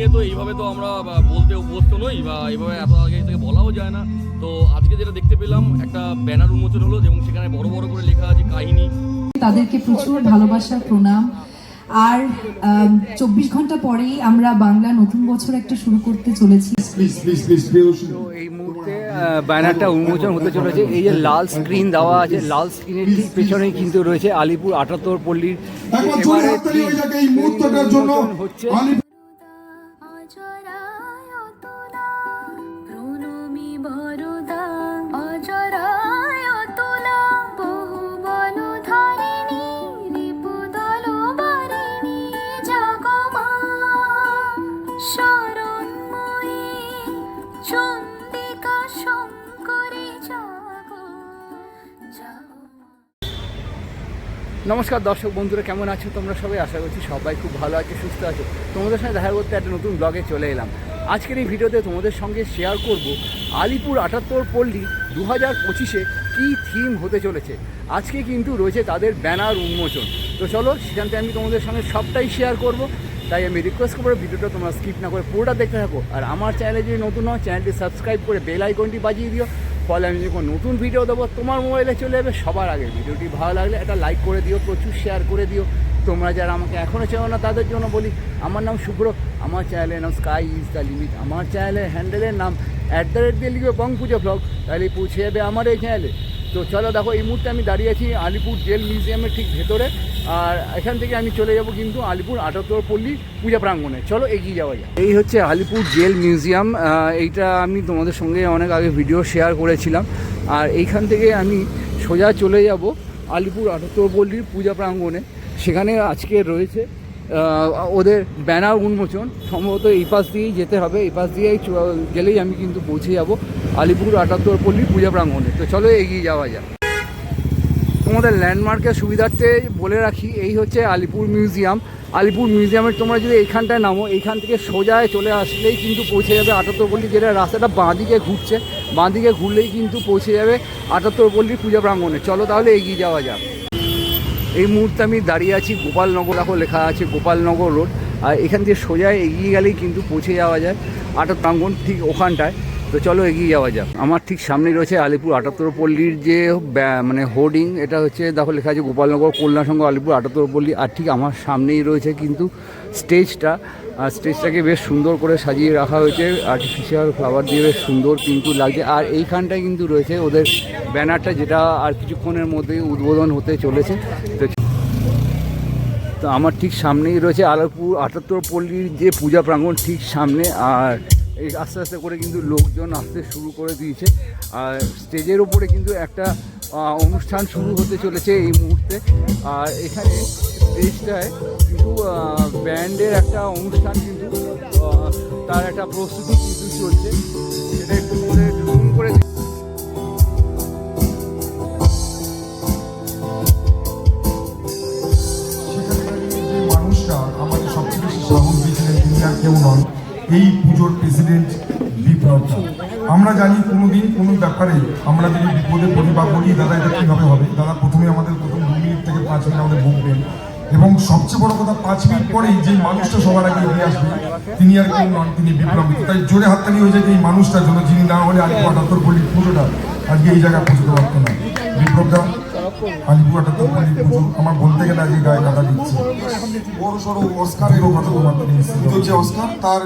নিয়ে তো এইভাবে তো আমরা বলতে অভ্যস্ত নই বা এইভাবে এত আগে থেকে বলাও যায় না। তো আজকে যেটা দেখতে পেলাম একটা ব্যানার উন্মোচন হলো এবং সেখানে বড় বড় করে লেখা আছে কাহিনী। তাদেরকে প্রচুর ভালোবাসা প্রণাম। আর চব্বিশ ঘণ্টা পরেই আমরা বাংলা নতুন বছর একটা শুরু করতে চলেছি। তো এই মুহূর্তে ব্যানারটা উন্মোচন হতে চলেছে। এই যে লাল স্ক্রিন দেওয়া আছে লাল স্ক্রিনের ঠিক পেছনেই কিন্তু রয়েছে আলিপুর আটাত্তর পল্লীর একবার জাগ। নমস্কার দর্শক বন্ধুরা, কেমন আছো তোমরা সবাই? আশা করছি সবাই খুব ভালো আছে, সুস্থ আছো। তোমাদের সঙ্গে দেখা করতে একটা নতুন ব্লগে চলে এলাম। আজকের এই ভিডিওতে তোমাদের সঙ্গে শেয়ার করব আলিপুর আটাত্তর পল্লী দু হাজার পঁচিশে কী থিম হতে চলেছে। আজকে কিন্তু রয়েছে তাদের ব্যানার উন্মোচন। তো চলো সেখানতে আমি তোমাদের সঙ্গে সবটাই শেয়ার করব। তাই আমি রিকোয়েস্ট করব ভিডিওটা তোমরা স্কিপ না করে পুরোটা দেখতে থাকো। আর আমার চ্যানেলে যদি নতুন হয় চ্যানেলটি সাবস্ক্রাইব করে বেল আইকনটি বাজিয়ে দিও। ফলে আমি যখন নতুন ভিডিও দেবো, তোমার মোবাইলে চলে যাবে সবার আগে। ভিডিওটি ভালো লাগলে একটা লাইক করে দিও, প্রচুর শেয়ার করে দিও। তোমরা যারা আমাকে এখনও চেনো না, তাদের জন্য বলি, আমার নাম শুভ্র, আমার চ্যানেলের নাম স্কাই ইজ দ্য লিমিট আমার চ্যানেলের হ্যান্ডেলের নাম অ্যাট দ্য রেট দিয়ে লিখবে বং পুজো ব্লগ তাহলে পৌঁছে যাবে আমার এই চ্যানেলে তো চলো দেখো, এই মুহূর্তে আমি দাঁড়িয়ে আছি আলিপুর জেল মিউজিয়ামের ঠিক ভেতরে। আর এখান থেকে আমি চলে যাব কিন্তু আলিপুর আটাত্তর পল্লী পূজা প্রাঙ্গণে। চলো এগিয়ে যাওয়া যায় এই হচ্ছে আলিপুর জেল মিউজিয়াম। এইটা আমি তোমাদের সঙ্গে অনেক আগে ভিডিও শেয়ার করেছিলাম। আর এইখান থেকে আমি সোজা চলে যাব আলিপুর আটাত্তর পল্লীর পূজা প্রাঙ্গণে। সেখানে আজকে রয়েছে ওদের ব্যানার উন্মোচন, সম্ভবত এই পাশ দিয়েই যেতে হবে। এই পাশ দিয়েই গেলেই আমি কিন্তু পৌঁছে যাব আলিপুর আটাত্তর পল্লী পূজা প্রাঙ্গণে। তো চলো এগিয়ে যাওয়া যাক। তোমাদের ল্যান্ডমার্কের সুবিধার্থে বলে রাখি, এই হচ্ছে আলিপুর মিউজিয়াম। আলিপুর মিউজিয়ামের তোমরা যদি এইখানটায় নামো, এইখান থেকে সোজায় চলে আসলেই কিন্তু পৌঁছে যাবে আটাত্তর পল্লী, যেটা রাস্তাটা বাঁদিকে ঘুরছে। বাঁদিকে ঘুরলেই কিন্তু পৌঁছে যাবে আটাত্তর পল্লী পূজা প্রাঙ্গণে। চলো তাহলে এগিয়ে যাওয়া যাক। এই মুহূর্তে আমি দাঁড়িয়ে আছি গোপালনগর এখন লেখা আছে গোপালনগর রোড। আর এখান থেকে সোজা এগিয়ে গেলেই কিন্তু পৌঁছে যাওয়া যায় আটক প্রাঙ্গন ঠিক ওখানটায়। তো চলো এগিয়ে যাওয়া যাক। আমার ঠিক সামনেই রয়েছে আলিপুর আটাত্তর পল্লীর যে মানে হোর্ডিং, এটা হচ্ছে দেখো লেখা আছে গোপালনগর কল্যাণ সংঘ আলিপুর আটাত্তর পল্লী, আর ঠিক আমার সামনেই রয়েছে কিন্তু স্টেজটা। আর স্টেজটাকে বেশ সুন্দর করে সাজিয়ে রাখা হয়েছে আর্টিফিশিয়াল ফ্লাওয়ার দিয়ে বেশ সুন্দর কিন্তু লাগছে। আর এইখানটায় কিন্তু রয়েছে ওদের ব্যানারটা যেটা আর কিছুক্ষণের মধ্যেই উদ্বোধন হতে চলেছে। তো তো আমার ঠিক সামনেই রয়েছে আলাপুর আটাত্তর পল্লীর যে পূজা প্রাঙ্গণ ঠিক সামনে, আর এই আস্তে আস্তে করে কিন্তু লোকজন আসতে শুরু করে দিয়েছে। আর স্টেজের ওপরে কিন্তু একটা অনুষ্ঠান শুরু হতে চলেছে এই মুহূর্তে। আর এখানে স্টেজটায় কিন্তু ব্যান্ডের একটা অনুষ্ঠান কিন্তু তার একটা প্রস্তুতি কিন্তু চলছে। সেটা একটু করে জুম করে মানুষটা আমাকে সবচেয়ে বেশি দিয়েছিলেন তিনি আর কেউ নন। এই পুজোর প্রেসিডেন্ট বিপ্লব আমরা জানি কোনোদিন কোনো ব্যাপারে আমরা যদি বিপদে পড়ি বা বলি, দাদা, এটা কীভাবে হবে? দাদা, প্রথমে আমাদের প্রথম দু মিনিট থেকে পাঁচ মিনিট আমাদের ভুগবেন এবং সবচেয়ে বড় কথা, পাঁচ মিনিট পরেই যে মানুষটা সবার আগে এগিয়ে আসবে, তিনি আর কেউ নন, তিনি বিপ্লব। তাই জোরে হাততালি হয়ে যায় এই মানুষটার জন্য, যিনি না হলে আলিপুর আটাত্তর পল্লীর পুজোটা আজকে এই জায়গায় পৌঁছতে পারতো না। বিপ্লব আটাত্তর পুজো আমার বলতে গেলে আজকে গায়ে কাটা দিচ্ছে। বড় সড়ো অস্কারের কথা তোমার হচ্ছে অস্কার তার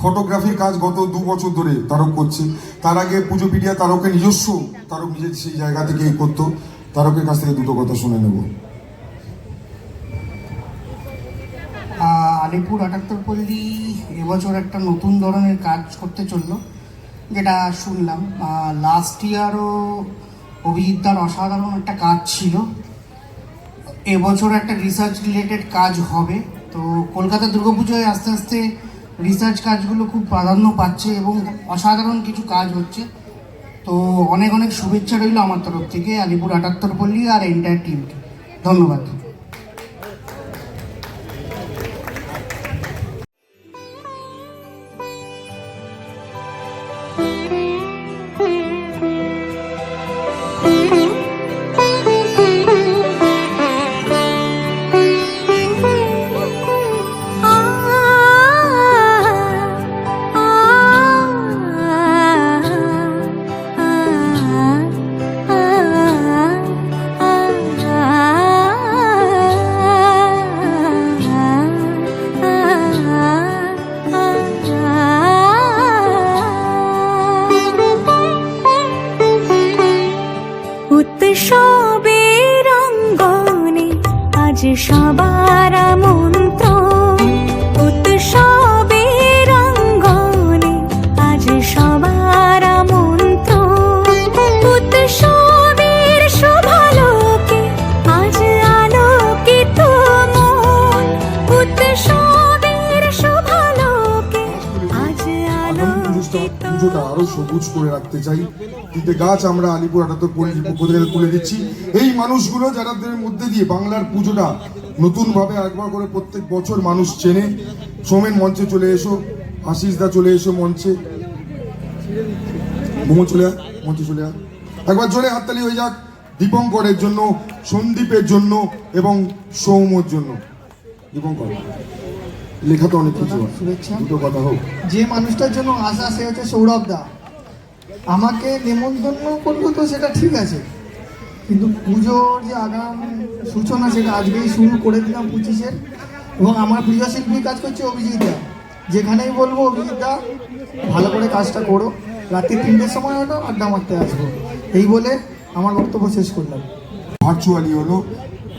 ফটোগ্রাফির কাজ গত দু বছর ধরে তারক করছে। তার আগে পুজো পিডিয়া তারকের নিজস্ব তারক নিজের সেই জায়গা থেকে করতো। তারকের কাছ থেকে দুটো কথা শুনে নেব। আলিপুর আটাত্তর পল্লী এবছর একটা নতুন ধরনের কাজ করতে চলল যেটা শুনলাম। লাস্ট ইয়ারও অভিজিৎদার অসাধারণ একটা কাজ ছিল। এবছর একটা রিসার্চ রিলেটেড কাজ হবে। তো কলকাতা দুর্গাপুজোয় আস্তে আস্তে রিসার্চ কাজগুলো খুব প্রাধান্য পাচ্ছে এবং অসাধারণ কিছু কাজ হচ্ছে। তো অনেক অনেক শুভেচ্ছা রইল আমার তরফ থেকে, আলিপুর আটাত্তর পল্লী আর এন্টায়ার টিমকে ধন্যবাদ। 急刹吧 সবুজ করে রাখতে চাই। তিনটে গাছ আমরা আলিপুর আটাত্তর পল্লীর পক্ষ থেকে তুলে দিচ্ছি। এই মানুষগুলো যাদের মধ্যে দিয়ে বাংলার পুজোটা নতুন ভাবে একবার করে প্রত্যেক বছর মানুষ চেনে সোমেন মঞ্চে চলে এসো আশিস দা চলে এসো মঞ্চে। মোমো চলে আয় মঞ্চে চলে আয়। একবার জোরে হাততালি হয়ে যাক দীপঙ্করের জন্য সন্দীপের জন্য এবং সৌমর জন্য। দীপঙ্কর লেখা তো অনেক কিছু শুভেচ্ছা। দুটো কথা হোক। যে মানুষটার জন্য আশা সে হচ্ছে সৌরভ দা। আমাকে নেমন্তন্ন করব তো সেটা ঠিক আছে। কিন্তু পুজোর যে আগাম সূচনা সেটা আজকেই শুরু করে দিলাম পঁচিশের। এবং আমার প্রিয় শিল্পী কাজ করছে অভিজিৎ দা। যেখানেই বলব, অভিজিৎ দা, ভালো করে কাজটা করো। রাত্রি তিনটের সময় হলো আড্ডা মারতে আসব। এই বলে আমার বক্তব্য শেষ করলাম। ভার্চুয়ালি হলো।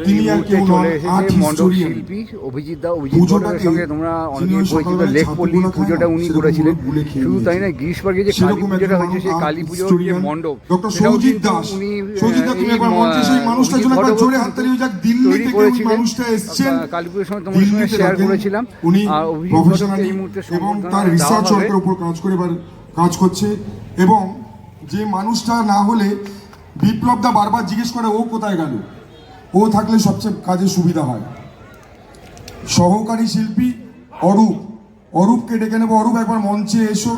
তিনি আর কেউ চলে এসেছে মণ্ডপ শিল্পী অভিজিৎ দা অভিজিৎ পুজোটাকে সঙ্গে তোমরা যিনি পরিচিত সকালবেলা লেক ছাতুগুলো পল্লী খায় পুজোটা উনি করেছিলেন পুরো গুলে খেয়ে শুধু তাই না নিয়েছে। যে কালী পুজোটা হয়েছে সেই কালী পুজোর যে মণ্ডপ সেটাও কিন্তু উনি সৌজিৎ দা তুমি এই একবার মঞ্চে সেই মানুষটার জন্য একবার জোরে হাততালি যাক দিল্লি তৈরি করেছিলেন। মানুষটা এসছেন আহ, কালী পুজোর সময় তোমাদের সঙ্গে শেয়ার করেছিলাম উনি আর অভিজিৎ প্রফেশনালি এই মুহূর্তে কাজ করে কাজ করছে এবং যে মানুষটা না হলে বিপ্লব দা বারবার জিজ্ঞেস করে ও কোথায় গেল ও থাকলে সবচেয়ে কাজে সুবিধা হয়। সহকারী শিল্পী অরূপ। অরূপকে ডেকে নেব। অরূপ, একবার মঞ্চে এসো।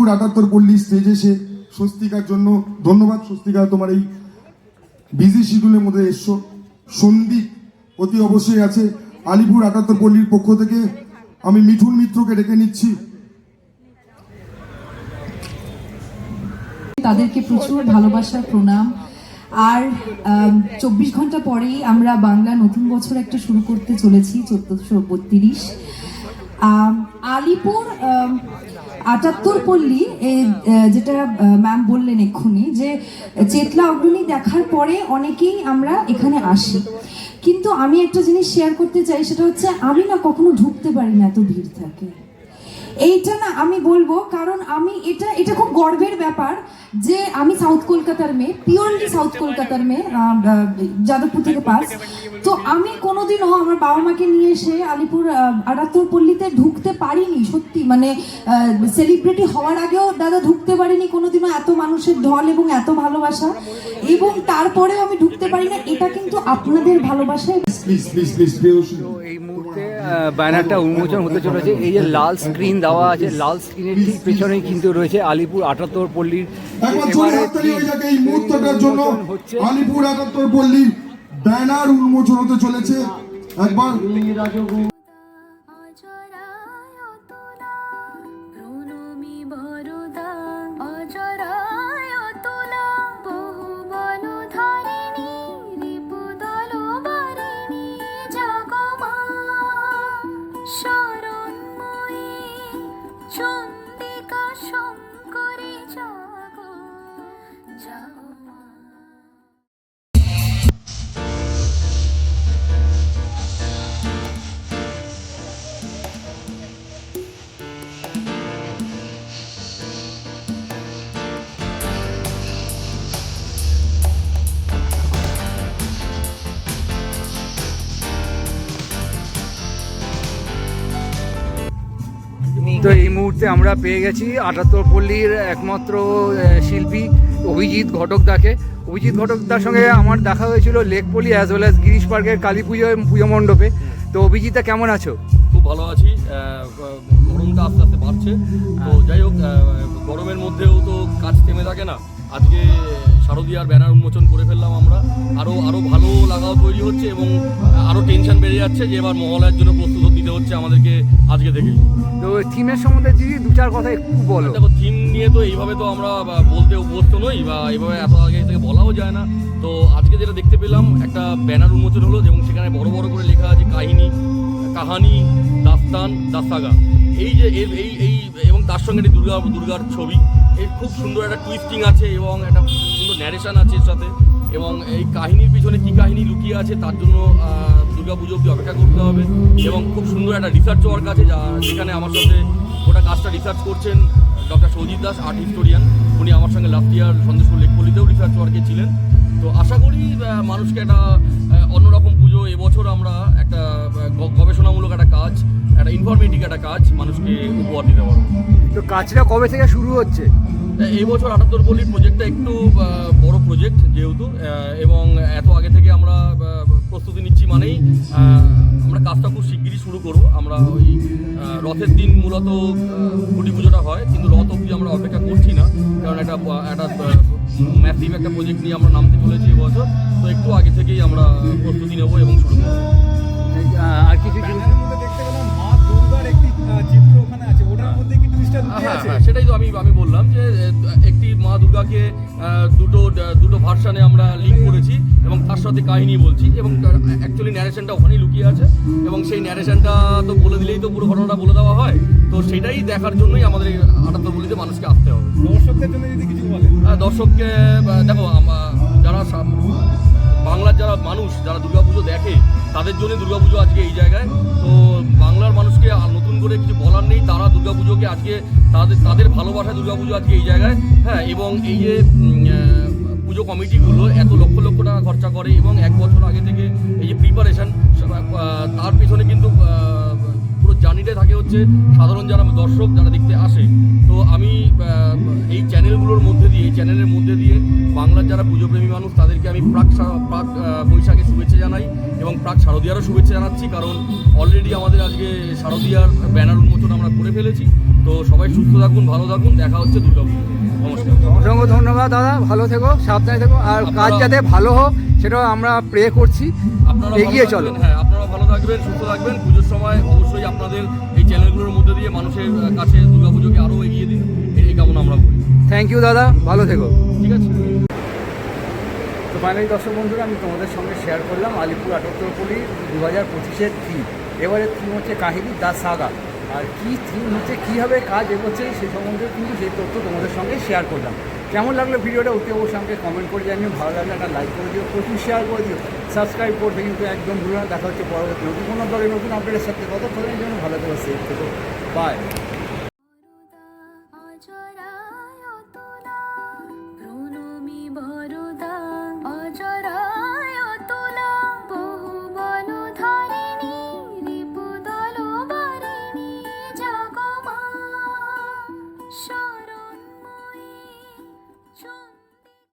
আলিপুর আটাত্তর পল্লী স্টেজে এসে স্বস্তিকার জন্য। ধন্যবাদ স্বস্তিকা তোমার এই বিজি শিডিউলের মধ্যে এসছো। সন্দীপ অতি অবশ্যই আছে। আলিপুর আটাত্তর পল্লীর পক্ষ থেকে। আমি মিঠুন মিত্রকে ডেকে নিচ্ছি। তাদেরকে প্রচুর ভালোবাসা, প্রণাম। আর চব্বিশ ঘণ্টা পরেই আমরা বাংলা নতুন বছর একটা শুরু করতে চলেছি, চোদ্দশো বত্রিশ। আলিপুর আটাত্তর পল্লী যেটা ম্যাম বললেন এক্ষুনি, যে চেতলা অগ্রণী দেখার পরে অনেকেই আমরা এখানে আসি। কিন্তু আমি একটা জিনিস শেয়ার করতে চাই, সেটা হচ্ছে আমি না কখনো ঢুকতে পারি না এত ভিড় থাকে। এইটা না আমি বলব কারণ আমি এটা এটা খুব গর্বের ব্যাপার যে আমি সাউথ কলকাতার মেয়ে পিওরলি সাউথ কলকাতার মেয়ে যাদবপুর থেকে পাস। তো আমি কোনোদিনও আমার বাবা মাকে নিয়ে এসে আলিপুর আটাত্তর পল্লীতে ঢুকতে পারিনি সত্যি। মানে সেলিব্রিটি হওয়ার আগেও দাদা ঢুকতে পারিনি কোনোদিনও এত মানুষের ঢল এবং এত ভালোবাসা। এবং তারপরেও আমি ঢুকতে পারি না এটা কিন্তু আপনাদের ভালোবাসায়। প্লিজ প্লিজ প্লিজ ব্যানারটা উন্মোচন হতে চলেছে। এই যে লাল স্ক্রিন দেওয়া আছে লাল স্ক্রিনের ঠিক পেছনেই কিন্তু রয়েছে আলিপুর আটাত্তর পল্লীর এই মুহূর্তটার জন্য আলিপুর আটাত্তর পল্লীর ব্যানার উন্মোচন হতে চলেছে। একবার মুহূর্তে আমরা পেয়ে গেছি আটাত্তর পল্লীর একমাত্র শিল্পী অভিজিৎ ঘটকদাকে অভিজিৎ ঘটক ঘটকদার সঙ্গে আমার দেখা হয়েছিল Lakepally as well as Girish পার্কের কালী পুজো পুজো মণ্ডপে। তো অভিজিৎদা কেমন আছো? খুব ভালো আছি। গরমটা আস্তে আস্তে বাড়ছে। তো যাই হোক গরমের মধ্যেও তো কাজ থেমে থাকে না। আজকে শারদীয়ার ব্যানার উন্মোচন করে ফেললাম আমরা। আরও আরও ভালো লাগাও তৈরি হচ্ছে এবং আরও টেনশন বেড়ে যাচ্ছে যে এবার মহলার জন্য প্রস্তুত দিতে হচ্ছে আমাদেরকে আজকে থেকেই তো থিমের সম্বন্ধে যদি দু চার কথা একটু বলো। দেখো থিম নিয়ে তো এইভাবে তো আমরা বলতে অভ্যস্ত নই বা এইভাবে এত আগে থেকে বলাও যায় না। তো আজকে যেটা দেখতে পেলাম একটা ব্যানার উন্মোচন হলো এবং সেখানে বড় বড় করে লেখা আছে কাহিনী কাহানি দাস্তান দাস্তাগা এই যে এই এই এবং তার সঙ্গে একটি দুর্গা দুর্গার ছবি। এর খুব সুন্দর একটা টুইস্টিং আছে এবং একটা সুন্দর ন্যারেশন আছে এর সাথে। এবং এই কাহিনীর পিছনে কি কাহিনী লুকিয়ে আছে তার জন্য পুজো অবধি অপেক্ষা করতে হবে এবং খুব সুন্দর একটা রিসার্চ ওয়ার্ক আছে যা যেখানে আমার সাথে গোটা কাজটা রিসার্চ করছেন doctor Soujit Das art historian উনি আমার সঙ্গে লাস্ট ইয়ার সন্দেশপুর লেকপল্লিতেও রিসার্চ ওয়ার্কে ছিলেন। তো আশা করি মানুষকে একটা অন্যরকম পুজো এবছর আমরা একটা গবেষণামূলক একটা কাজ একটা ইনফরমেটিভ একটা কাজ মানুষকে উপহার দিতে পারব। তো কাজটা কবে থেকে শুরু হচ্ছে? এই বছর আটাত্তর পল্লীর প্রজেক্টটা একটু বড় প্রজেক্ট যেহেতু এবং এত আগে থেকে আমরা প্রস্তুতি নিচ্ছি মানেই আমরা কাজটা খুব শিগগিরই শুরু করব। আমরা ওই রথের দিন মূলত খুঁটি পুজোটা হয় কিন্তু রথ অবধি আমরা অপেক্ষা করছি না কারণ একটা একটা ম্যাসিভ একটা প্রজেক্ট নিয়ে আমরা নামতে চলেছি এবছর তো একটু আগে থেকেই আমরা প্রস্তুতি নেব এবং শুরু করব। আর কিছু জিনিস? ব্যানারের মধ্যে দেখতে পেলাম মা দুর্গার একটি চিত্র ওখানে আছে ওটার মধ্যে কি টুইস্টটা হ্যাঁ আছে? হ্যাঁ সেটাই তো আমি আমি বললাম যে একটি মা দুর্গাকে দুটো দুটো ভার্সানে আমরা লিঙ্ক করেছি। এবং তার সাথে কাহিনী বলছি এবং অ্যাকচুয়ালি ন্যারেশনটা ওখানেই লুকিয়ে আছে এবং সেই ন্যারেশনটা তো বলে দিলেই তো পুরো ঘটনাটা বলে দেওয়া হয়। তো সেটাই দেখার জন্যই আমাদের আটাত্তর বলিতে মানুষকে আসতে হবে। দর্শকদের জন্য যদি কিছু বলেন। আহ, দর্শককে দেখো যারা বাংলার যারা মানুষ যারা দুর্গাপুজো দেখে তাদের জন্য দুর্গাপুজো আজকে এই জায়গায়। তো বাংলার মানুষকে নতুন করে কিছু বলার নেই তারা দুর্গাপুজোকে আজকে তাদের তাদের ভালোবাসা দুর্গাপুজো আজকে এই জায়গায়। হ্যাঁ এবং এই যে পুজো কমিটিগুলো এত লক্ষ লক্ষ টাকা খরচা করে এবং এক বছর আগে থেকে এই যে প্রিপারেশন তার পিছনে কিন্তু পুরো জার্নিটাই থাকে হচ্ছে সাধারণ যারা দর্শক যারা দেখতে আসে। তো আমি এই চ্যানেলগুলোর মধ্যে দিয়ে, এই চ্যানেলের মধ্যে দিয়ে বাংলার যারা পুজোপ্রেমী মানুষ, তাদেরকে আমি প্রাক প্রাক বৈশাখে শুভেচ্ছা জানাই এবং প্রাক শারদীয়ারও শুভেচ্ছা জানাচ্ছি কারণ অলরেডি আমাদের আজকে শারদীয়ার ব্যানার উন্মোচন আমরা করে ফেলেছি। তো সবাই সুস্থ থাকুন, ভালো থাকুন, দেখা হচ্ছে দুর্গাপুজো অসংখ্য ধন্যবাদ দাদা। ভালো থেকো সাবধানে থেকো। আর কাজ যাতে ভালো হোক সেটাও আমরা প্রে করছি। আপনারা এগিয়ে চলো। হ্যাঁ আপনারা ভালো থাকবেন সুস্থ থাকবেন। পুজোর সময় অবশ্যই আপনাদের এই চ্যানেলগুলোর মধ্যে দিয়ে মানুষের কাছে দুর্গাপুজোকে আরও এগিয়ে দিন। এই কামনা আমরা করি। থ্যাংক ইউ দাদা। ভালো থেকো। ঠিক আছে। তো ফাইনালি দর্শক বন্ধুরা আমি তোমাদের সঙ্গে শেয়ার করলাম আলিপুর আটকতরপুলি দু হাজার পঁচিশের থিম এবারে থিম হচ্ছে কাহিনী দা সাগা। আর কী থিম হচ্ছে কীভাবে কাজ এগোচ্ছে, সে সম্বন্ধে কিন্তু সেই তথ্য তোমাদের সঙ্গে শেয়ার করলাম। কেমন লাগল ভিডিওটা অতি অবশ্যই আমাকে কমেন্ট করে জানিও। ভালো লাগলে একটা লাইক করে দিও, প্রচুর শেয়ার করে দিও। সাবস্ক্রাইব করতে কিন্তু একদম ভুলো না। দেখা হচ্ছে পরবর্তী নতুন কোনো দলের নতুন আপডেটের সাথে। কতক্ষণের জন্য ভালো করে সেভ থেকো। বাই